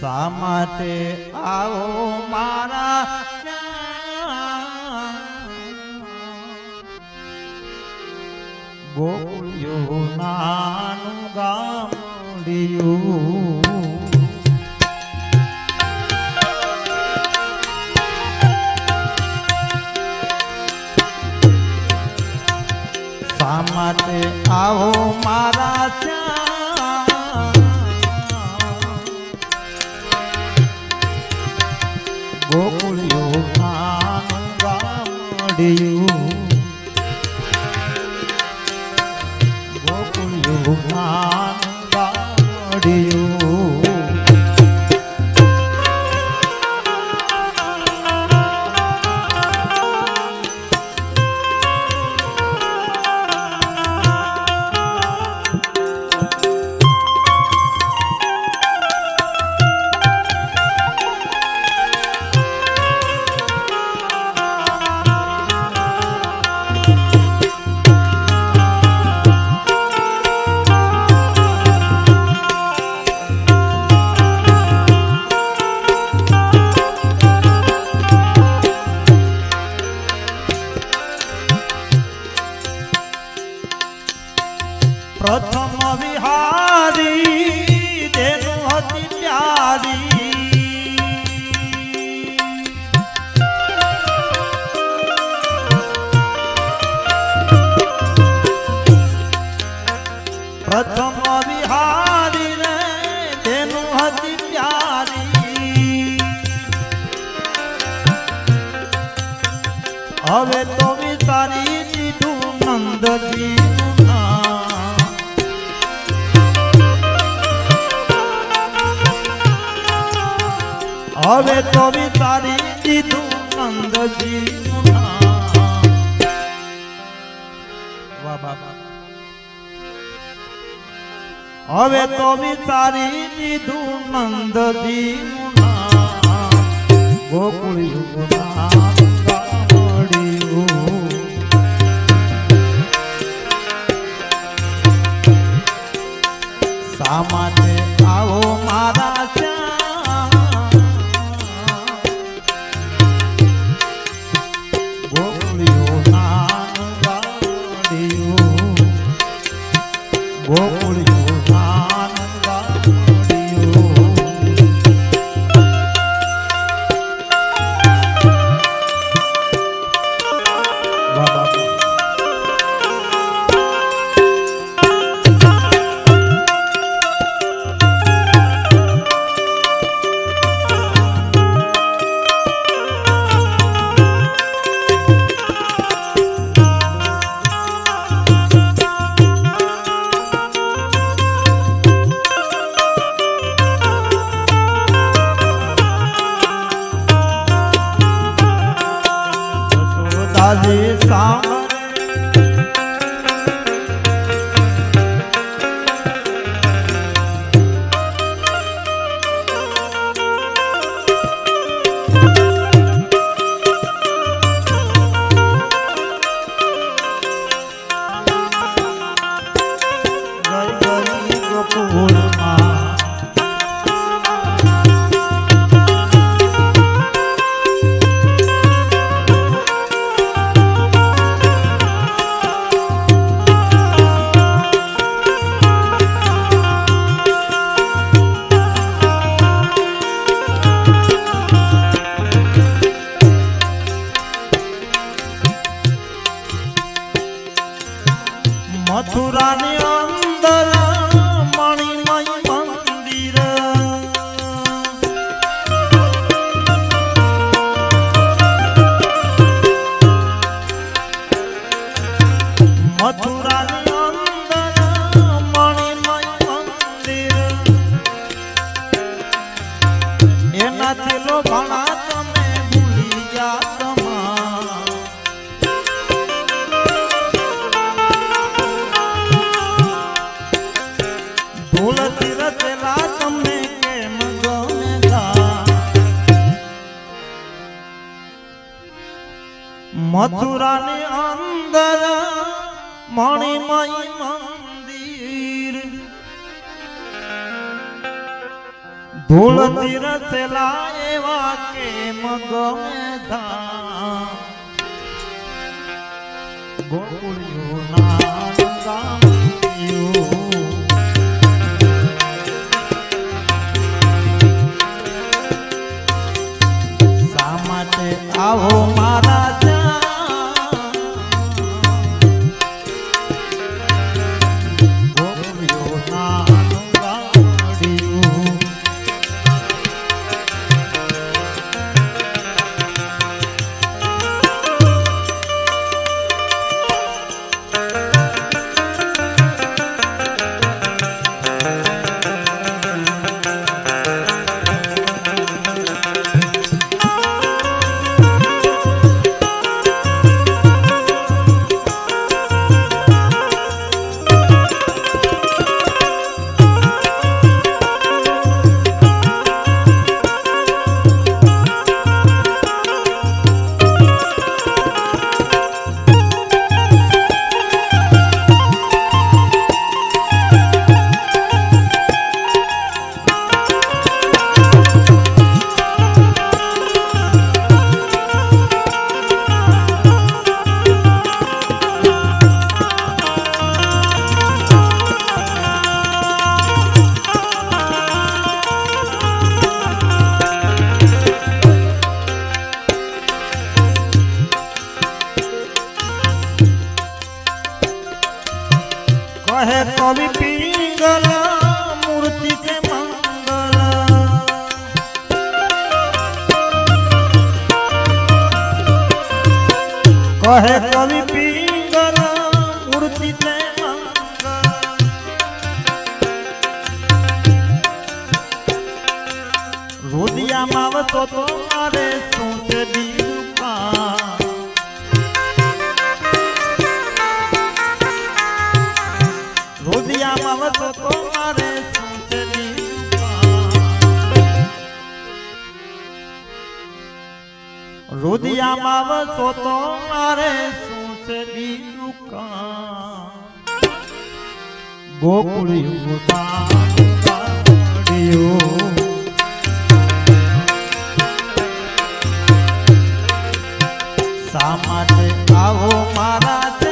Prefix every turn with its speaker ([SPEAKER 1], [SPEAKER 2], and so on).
[SPEAKER 1] શા માટે આવો મારા? ગોકુળિયું નાનું ગામડિયું શા આવો મારા ગામડિયું પ્યારી પ્રથમ વિહારી રે તેનું હતી પ્યારી હવે તો વિચારી દીધું નંદજીનું હવે તો વિચારી દીધું બાબા હવે તો વિચારી દીધું નંદજી ગોકુળિયું જસોદાજી સાંભળે મથુરાની અંદર મણિમય મંદિર. ધૂળથી રચેલા એવા કે મગમે ધામ? ગોકુળિયું કહે કવિ પિંગલ મૂર્તિ છે મંગલ કહે કવિ પિંગલ મૂર્તિ છે રુદિયામાં વસો તો મારે શું છે રુદિયામાં વસો તો મારે શું છે બીજું કામ ગોકુળિયું ગામડિયું. શા માટે આવો મારા